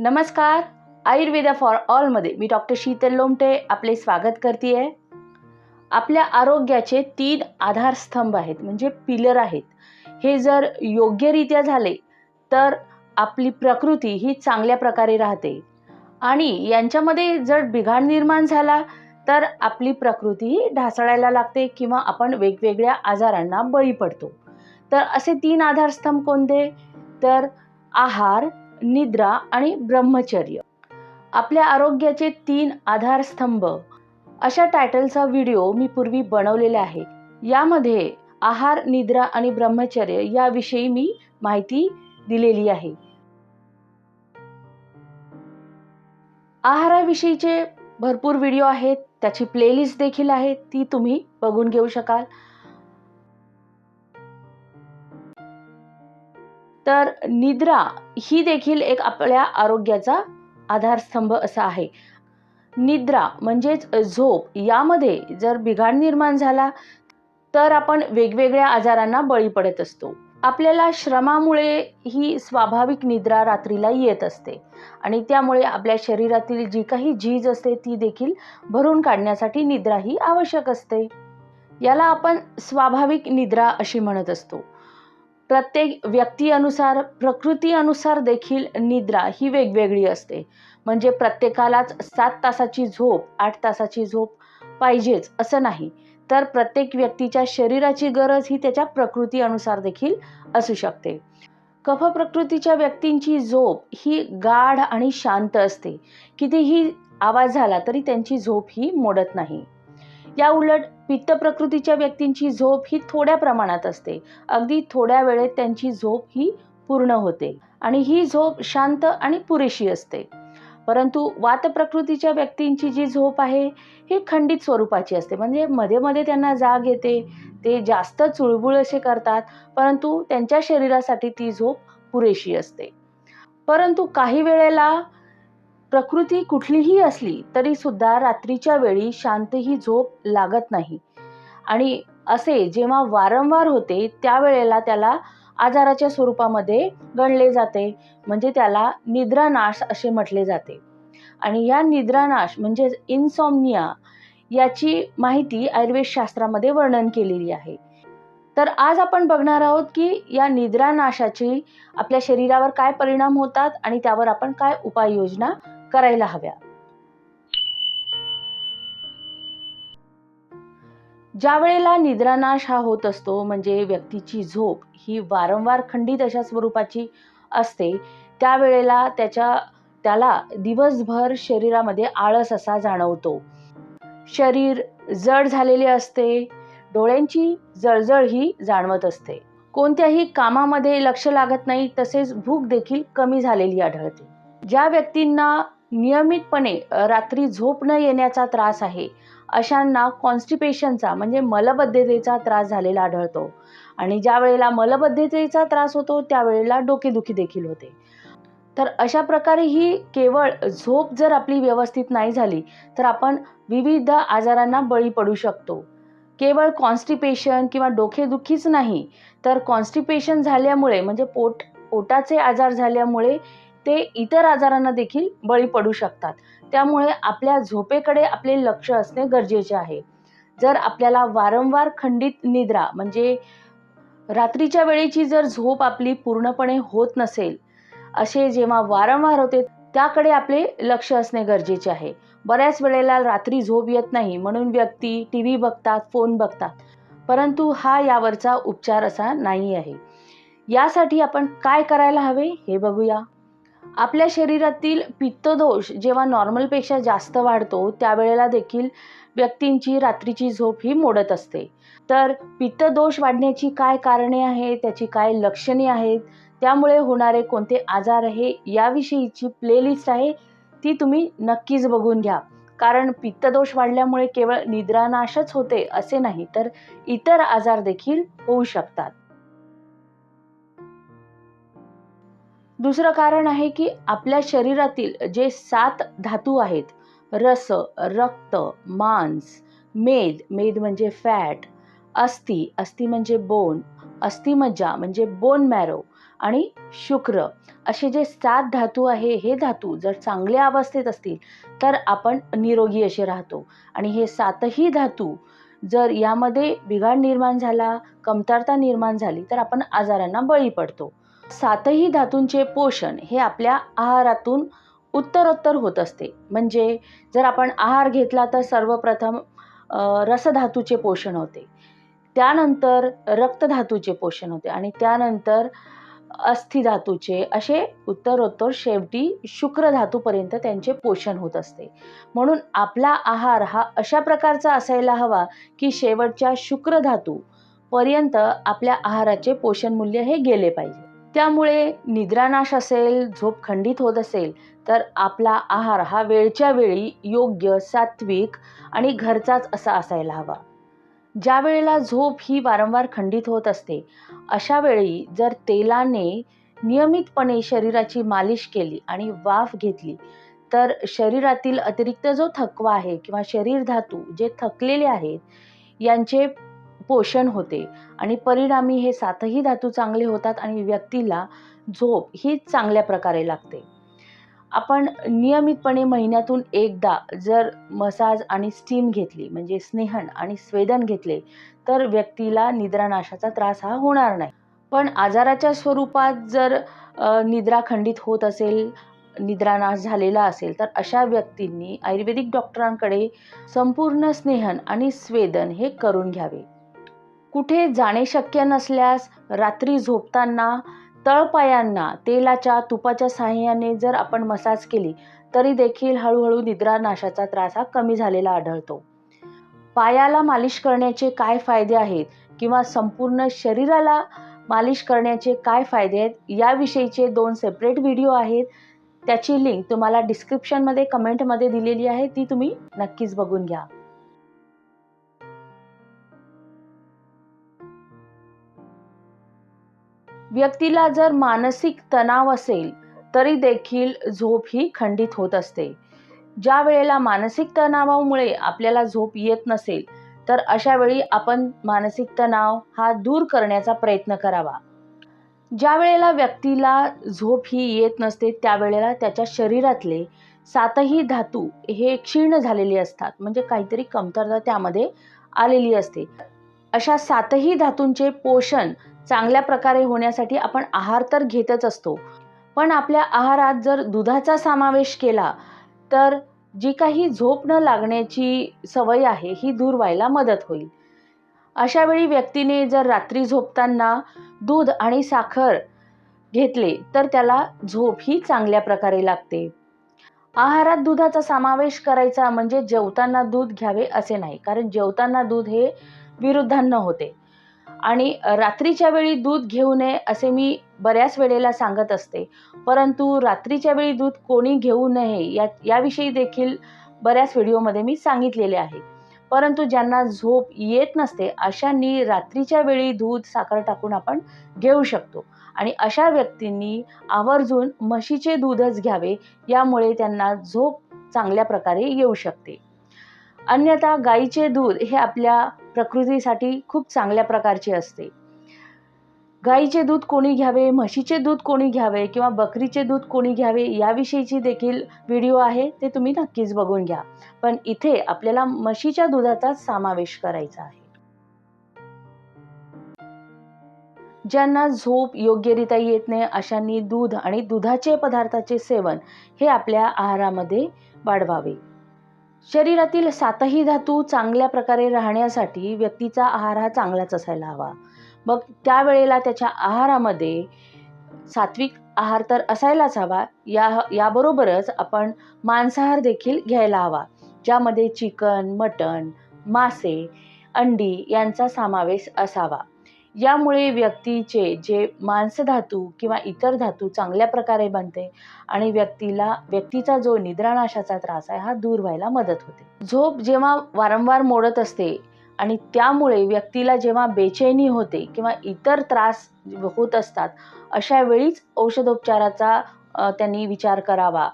नमस्कार आयुर्वेदा फॉर ऑलमध्ये मी डॉक्टर शीतल लोमटे आपले स्वागत करते आहे आपल्या आरोग्याचे तीन आधारस्तंभ आहेत म्हणजे पिलर आहेत. हे जर योग्यरित्या झाले तर आपली प्रकृती ही चांगल्या प्रकारे राहते. आणि यांच्यामध्ये जर बिघाड निर्माण झाला तर आपली प्रकृती ही ढासळायला लागते किंवा आपण वेगवेगळ्या आजारांना बळी पडतो. तर असे तीन आधारस्तंभ कोणते? तर आहार निद्रा आणि ब्रह्मचर्य. आपल्या आरोग्याचे तीन आधारस्तंभ. अशा टायटलचा व्हिडिओ मी पूर्वी बनवलेला आहे. यामध्ये आहार निद्रा आणि ब्रह्मचर्य याविषयी मी माहिती दिलेली आहे. आहाराविषयीचे भरपूर व्हिडिओ आहेत. त्याची प्लेलिस्ट देखील आहे. ती तुम्ही बघून घेऊ शकाल. तर निद्रा ही देखील एक आपल्या आरोग्याचा आधारस्तंभ असा आहे. निद्रा म्हणजेच झोप यामध्ये जर बिघाड निर्माण झाला तर आपण वेगवेगळ्या आजारांना बळी पडत असतो. आपल्याला श्रमामुळे ही स्वाभाविक निद्रा रात्रीला येत असते आणि त्यामुळे आपल्या शरीरातील जी काही झीज असते ती देखील भरून काढण्यासाठी निद्रा ही आवश्यक असते. याला आपण स्वाभाविक निद्रा अशी म्हणत असतो. प्रत्येक व्यक्तीनुसार प्रकृतीनुसार देखील निद्रा ही वेगवेगळी असते. म्हणजे प्रत्येकालाच सात तासाची झोप आठ तासाची झोप पाहिजेच असं नाही. तर प्रत्येक व्यक्तीच्या शरीराची गरज ही त्याच्या प्रकृतीनुसार देखील असू शकते. कफ प्रकृतीच्या व्यक्तींची झोप ही गाढ आणि शांत असते. कितीही आवाज झाला तरी त्यांची झोप ही मोडत नाही. या उलट पित्त प्रकृतीच्या व्यक्तींची झोप ही थोड्या प्रमाणात असते. अगदी थोड्या वेळेत त्यांची झोप ही पूर्ण होते आणि ही झोप शांत आणि पुरेशी असते. परंतु वात प्रकृतीच्या व्यक्तींची जी झोप आहे ही खंडित स्वरूपाची असते. म्हणजे मध्ये मध्ये त्यांना जाग येते ते जास्त चुळबुळ असे करतात परंतु त्यांच्या शरीरासाठी ती झोप पुरेशी असते. परंतु काही वेळेला प्रकृती कुठलीही असली तरी सुद्धा रात्रीच्या वेळी शांत ही झोप लागत नाही. आणि असे जेव्हा वारंवार होते त्यावेळेला त्याला आजाराच्या स्वरूपामध्ये गणले जाते. म्हणजे त्याला निद्रानाश असे म्हटले जाते. आणि या निद्रानाश म्हणजे इन्सॉमनिया याची माहिती आयुर्वेद शास्त्रामध्ये वर्णन केलेली आहे. तर आज आपण बघणार आहोत की या निद्रानाशाची आपल्या शरीरावर काय परिणाम होतात आणि त्यावर आपण काय उपाययोजना करायला हव्या. ज्या वेळेला निद्रानाश हा होत असतो म्हणजे व्यक्तीची झोप ही वारंवार खंडित अशा स्वरूपाची असते त्यावेळेला त्याच्या त्याला दिवसभर शरीरामध्ये आळस असा जाणवतो. शरीर जड झालेले असते डोळ्यांची जळजळ ही जाणवत असते. कोणत्याही कामामध्ये लक्ष लागत नाही तसेच भूक देखील कमी झालेली आढळते. ज्या व्यक्तींना नियमितपणे रात्री झोप न येण्याचा त्रास आहे. अशांना कॉन्स्टिपेशनचा म्हणजे मलबद्धतेचा त्रास झालेला आढळतो. आणि ज्या वेळेला मलबद्धतेचा त्रास होतो त्यावेळेला डोकेदुखी देखील होते. तर अशा प्रकारे ही केवळ झोप जर आपली व्यवस्थित नाही झाली तर आपण विविध आजारांना बळी पडू शकतो. केवळ कॉन्स्टिपेशन किंवा डोकेदुखीच नाही तर कॉन्स्टिपेशन झाल्यामुळे म्हणजे पोट पोटाचे आजार झाल्यामुळे ते इतर आजारांना देखील बळी पडू शकतात. त्यामुळे आपल्या झोपेकडे आपले लक्ष असणे गरजेचे आहे. जर आपल्याला वारंवार खंडित निद्रा म्हणजे रात्रीच्या वेळेची जर झोप आपली पूर्णपणे होत नसेल असे जेव्हा वारंवार होते त्याकडे आपले लक्ष असणे गरजेचे आहे. बऱ्याच वेळेला रात्री झोप येत नाही म्हणून व्यक्ती टी व्ही बघतात फोन बघतात. परंतु हा यावरचा उपचार असा नाही आहे. यासाठी आपण काय करायला हवे हे बघूया. आपल्या शरीरातील पित्तदोष जेव्हा नॉर्मलपेक्षा जास्त वाढतो त्यावेळेला देखील व्यक्तींची रात्रीची झोप ही मोडत असते. तर पित्तदोष वाढण्याची काय कारणे आहेत त्याची काय लक्षणे आहेत त्यामुळे होणारे कोणते आजार आहे याविषयीची प्लेलिस्ट आहे ती तुम्ही नक्कीच बघून घ्या. कारण पित्तदोष वाढल्यामुळे केवळ निद्रानाशच होते असे नाही तर इतर आजार देखील होऊ शकतात. दुसरं कारण आहे की आपल्या शरीरातील जे सात धातू आहेत रस रक्त मांस मेद मेद म्हणजे फॅट अस्थि अस्थि म्हणजे बोन अस्थिमज्जा म्हणजे बोन मॅरो आणि शुक्र. असे जे सात धातू आहे हे धातू जर चांगल्या अवस्थेत असतील तर आपण निरोगी असे राहतो. आणि हे सातही धातू जर यामध्ये बिघाड निर्माण झाला कमतरता निर्माण झाली तर आपण आजारांना बळी पडतो. सातही धातूंचे पोषण हे आपल्या आहारातून उत्तरोत्तर होत असते. म्हणजे जर आपण आहार घेतला तर सर्वप्रथम रसधातूचे पोषण होते. त्यानंतर रक्तधातूचे पोषण होते आणि त्यानंतर अस्थिधातूचे असे उत्तरोत्तर शेवटी शुक्रधातूपर्यंत त्यांचे पोषण होत असते. म्हणून आपला आहार हा अशा प्रकारचा असायला हवा की शेवटच्या शुक्रधातू पर्यंत आपल्या आहाराचे पोषण मूल्य हे गेले पाहिजे. त्यामुळे निद्रानाश असेल झोप खंडित होत असेल तर आपला आहार हा वेळच्या वेळी योग्य सात्विक आणि घरचाच असा असायला हवा. ज्या वेळेला झोप ही वारंवार खंडित होत असते अशा वेळी जर तेलाने नियमितपणे शरीराची मालिश केली आणि वाफ घेतली तर शरीरातील अतिरिक्त जो थकवा आहे किंवा शरीर धातू जे थकलेले आहेत यांचे पोषण होते आणि परिणामी हे सातही धातू चांगले होतात आणि व्यक्तीला झोप ही चांगल्या प्रकारे लागते. आपण नियमितपणे महिन्यातून एकदा जर मसाज आणि स्टीम घेतली म्हणजे स्नेहन आणि स्वेदन घेतले तर व्यक्तीला निद्रानाशाचा त्रास हा होणार नाही. पण आजाराच्या स्वरूपात जर निद्रा खंडित होत असेल निद्रानाश झालेला असेल तर अशा व्यक्तींनी आयुर्वेदिक डॉक्टरांकडे संपूर्ण स्नेहन आणि स्वेदन हे करून घ्यावे. कुठे जाणे शक्य नसल्यास रात्री झोपताना तळपायांना तेलाच्या तुपाच्या साहाय्याने जर आपण मसाज केली तरी देखील हळूहळू निद्रानाशाचा त्रास हा कमी झालेला आढळतो. पायाला मालिश करण्याचे काय फायदे आहेत किंवा संपूर्ण शरीराला मालिश करण्याचे काय फायदे आहेत याविषयीचे दोन सेपरेट व्हिडिओ आहेत. त्याची लिंक तुम्हाला डिस्क्रिप्शनमध्ये कमेंटमध्ये दिलेली आहे ती तुम्ही नक्कीच बघून घ्या. व्यक्तीला जर मानसिक तणाव असेल तरी देखील झोप ही खंडित होत असते. ज्या वेळेला मानसिक तणावामुळे आपल्याला झोप येत नसेल तर अशा वेळी आपण मानसिक तणाव हा दूर करण्याचा प्रयत्न करावा. ज्या वेळेला व्यक्तीला झोप ही येत नसते त्यावेळेला त्याच्या शरीरातले सातही धातू हे क्षीण झालेले असतात. म्हणजे काहीतरी कमतरता त्यामध्ये आलेली असते. अशा सातही धातूंचे पोषण चांगल्या प्रकारे होण्यासाठी आपण आहार तर घेतच असतो. पण आपल्या आहारात जर दुधाचा समावेश केला तर जी काही झोप न लागण्याची सवय आहे ही दूर व्हायला मदत होईल. अशा वेळी व्यक्तीने जर रात्री झोपताना दूध आणि साखर घेतले तर त्याला झोप ही चांगल्या प्रकारे लागते. आहारात दुधाचा समावेश करायचा म्हणजे जेवताना दूध घ्यावे असे नाही कारण जेवताना दूध हे विरुद्धांना होते. आणि रात्रीच्या वेळी दूध घेऊ नये असे मी बऱ्याच वेळेला सांगत असते. परंतु रात्रीच्या वेळी दूध कोणी घेऊ नये या याविषयी देखील बऱ्याच व्हिडिओमध्ये मी सांगितलेले आहे. परंतु ज्यांना झोप येत नसते अशांनी रात्रीच्या वेळी दूध साखर टाकून आपण घेऊ शकतो. आणि अशा व्यक्तींनी आवर्जून म्हशीचे दूधच घ्यावे यामुळे त्यांना झोप चांगल्या प्रकारे येऊ शकते. अन्यथा गाईचे दूध हे आपल्या प्रकृतीसाठी खूप चांगल्या प्रकारची असते. गाईचे दूध कोणी घ्यावे म्हशीचे दूध कोणी घ्यावे किंवा बकरीचे दूध कोणी घ्यावे याविषयीची देखील व्हिडिओ आहे ते तुम्ही नक्कीच बघून घ्या. पण इथे आपल्याला म्हशीच्या दुधाचा समावेश करायचा आहे. ज्यांना झोप योग्यरित्या येत नाही अशांनी दूध आणि दुधाचे पदार्थाचे सेवन हे आपल्या आहारामध्ये वाढवावे. शरीरातील सातही धातू चांगल्या प्रकारे राहण्यासाठी व्यक्तीचा आहार हा चांगलाच असायला हवा. मग त्यावेळेला त्याच्या आहारामध्ये सात्विक आहार तर असायलाच हवा. या याबरोबरच आपण मांसाहार देखील घ्यायला हवा. ज्यामध्ये चिकन मटण मासे अंडी यांचा समावेश असावा. यामुळे व्यक्तीचे जे मांसधातू किंवा इतर धातू चांगल्या प्रकारे बनते आणि व्यक्तीला व्यक्तीचा जो निद्रानाशाचा त्रास आहे हा दूर व्हायला मदत होते. झोप जेव्हा वारंवार मोडत असते आणि त्यामुळे व्यक्तीला जेव्हा बेचैनी होते किंवा इतर त्रास होत असतात अशा वेळीच औषधोपचाराचा त्यांनी विचार करावा.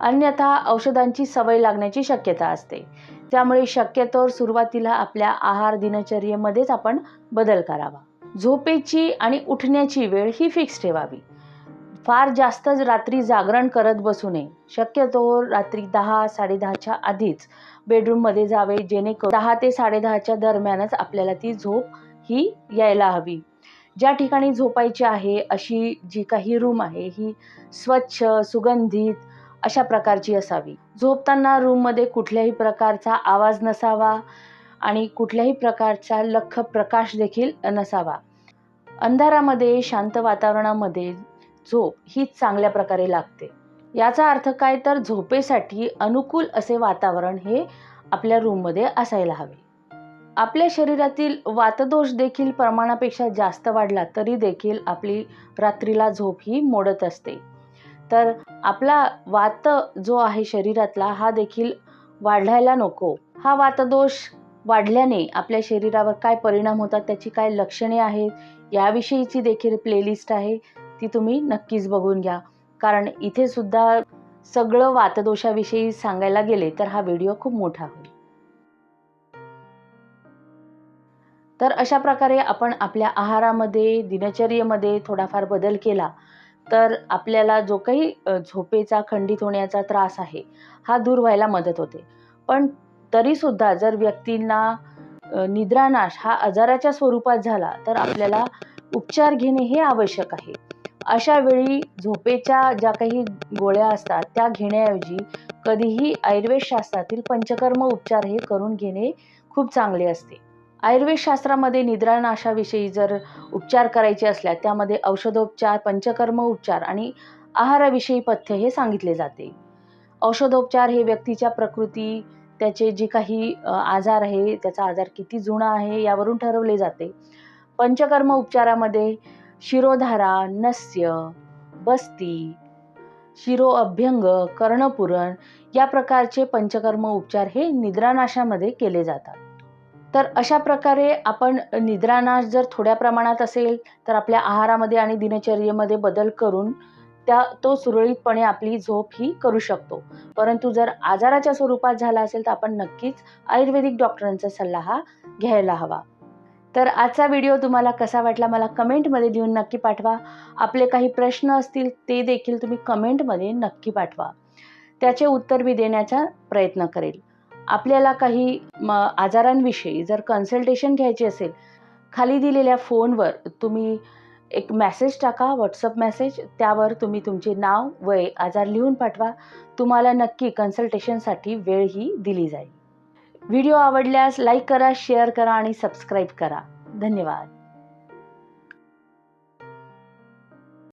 अन्यथा औषधांची सवय लागण्याची शक्यता असते. त्यामुळे शक्यतोवर सुरुवातीला आपल्या आहार दिनचर्येमध्येच आपण बदल करावा. झोपेची आणि उठण्याची वेळ ही फिक्स ठेवावी. फार जास्त रात्री जागरण करत बसू नये. शक्यतो रात्री दहा साडेदहाच्या आधीच बेडरूममध्ये जावे जेणेकरून दहा ते साडेदहाच्या दरम्यानच आपल्याला ती झोप ही यायला हवी. ज्या ठिकाणी झोपायची आहे अशी जी काही रूम आहे ही स्वच्छ सुगंधित अशा प्रकारची असावी. झोपताना रूममध्ये कुठल्याही प्रकारचा आवाज नसावा. आणि कुठल्याही प्रकारचा लख्ख प्रकाश देखील नसावा. अंधारामध्ये शांत वातावरणामध्ये झोप ही चांगल्या प्रकारे लागते. याचा अर्थ काय? तर झोपेसाठी अनुकूल असे वातावरण हे आपल्या रूममध्ये असायला हवे. आपल्या शरीरातील वातदोष देखील प्रमाणापेक्षा जास्त वाढला तरी देखील आपली रात्रीला झोप ही मोडत असते. तर आपला वात जो आहे शरीरातला हा देखील वाढायला नको. हा वातदोष वाढल्याने आपल्या शरीरावर काय परिणाम होतात त्याची काय लक्षणे आहेत याविषयीची देखील प्लेलिस्ट आहे ती तुम्ही नक्कीच बघून घ्या. कारण इथे सुद्धा सगळं वातदोषाविषयी सांगायला गेले तर हा व्हिडिओ खूप मोठा होईल. तर अशा प्रकारे आपण आपल्या आहारामध्ये दिनचर्येमध्ये थोडाफार बदल केला तर आपल्याला जो काही झोपेचा खंडित होण्याचा त्रास आहे हा दूर व्हायला मदत होते. पण तरीसुद्धा जर व्यक्तींना निद्रानाश हा आजाराच्या स्वरूपात झाला तर आपल्याला उपचार घेणे हे आवश्यक आहे. अशा वेळी झोपेच्या ज्या काही गोळ्या असतात त्या घेण्याऐवजी कधीही आयुर्वेद शास्त्रातील पंचकर्म उपचार हे करून घेणे खूप चांगले असते. आयुर्वेद शास्त्रामध्ये निद्रानाशाविषयी जर उपचार करायचे असल्यास त्यामध्ये औषधोपचार पंचकर्म उपचार आणि आहाराविषयी पथ्य हे सांगितले जाते. औषधोपचार हे व्यक्तीच्या प्रकृती त्याचे जे काही आजार आहे त्याचा आजार किती जुना आहे यावरून ठरवले जाते. पंचकर्म उपचारामध्ये शिरोधारा नस्य बस्ती शिरो अभ्यंग कर्णपुरण या प्रकारचे पंचकर्म उपचार हे निद्रानाशामध्ये केले जातात. तर अशा प्रकारे आपण निद्रानाश जर थोड्या प्रमाणात असेल तर आपल्या आहारामध्ये आणि दिनचर्येमध्ये बदल करून त्या तो सुरळीतपणे आपली झोप ही करू शकतो. परंतु जर आजाराच्या स्वरूपात झाला असेल तर आपण नक्कीच आयुर्वेदिक डॉक्टरांचा सल्ला हा घ्यायला हवा. तर आजचा व्हिडिओ तुम्हाला कसा वाटला मला कमेंटमध्ये देऊन नक्की पाठवा. आपले काही प्रश्न असतील ते देखील तुम्ही कमेंटमध्ये नक्की पाठवा. त्याचे उत्तर मी देण्याचा प्रयत्न करेल. आपल्याला काही म आजारांविषयी जर कन्सल्टेशन घ्यायची असेल खाली दिलेल्या फोनवर तुम्ही एक मेसेज टाका व्हॉट्सअप मेसेज त्यावर तुम्ही तुमचे नाव वय आजार लिहून पाठवा. तुम्हाला नक्की कन्सल्टेशनसाठी वेळ ही दिली जाईल. व्हिडिओ आवडल्यास लाईक करा शेअर करा आणि सबस्क्राईब करा. धन्यवाद.